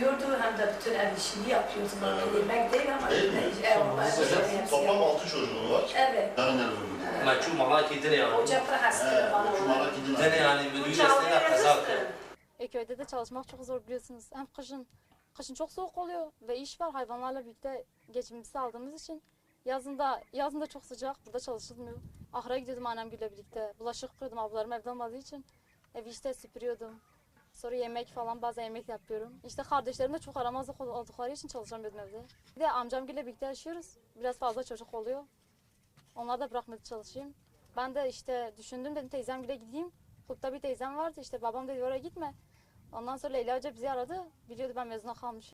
hem de bütün ev işini yapıyorsun. Evet. Yemek değil ama Değil mi? ev hepsi toplam. 6 çocuğun var. Evet. Daha neler oldu? Ma çu mala ki dene yani. Hoca hasta bana. He, Cuma'da gidin. Dene yani müdür üyesine kazak. E, köyde de çalışmak çok zor biliyorsunuz. Hem kışın kışın çok soğuk oluyor ve iş var hayvanlarla birlikte geçimimizi sağladığımız için. Yazında yazında çok sıcak burada çalışılmıyor. Ahıra gidiyordum annemgille birlikte. Bulaşık kırıyordum ablalarım evde olmadığı için. Evi işte süpürüyordum. Sonra yemek falan bazen yemek yapıyorum. İşte kardeşlerim de çok aramazlık ol- oldukları için çalışamıyordum evde. Bir de amcamgille birlikte yaşıyoruz. Biraz fazla çocuk oluyor. Onları da bırakmadı çalışayım. Ben de işte düşündüm dedim teyzemgile gideyim. Kulüpte bir teyzem vardı işte babam dedi oraya gitme. Ondan sonra Leyla Hoca bizi aradı. Biliyordu ben mezuna kalmışım.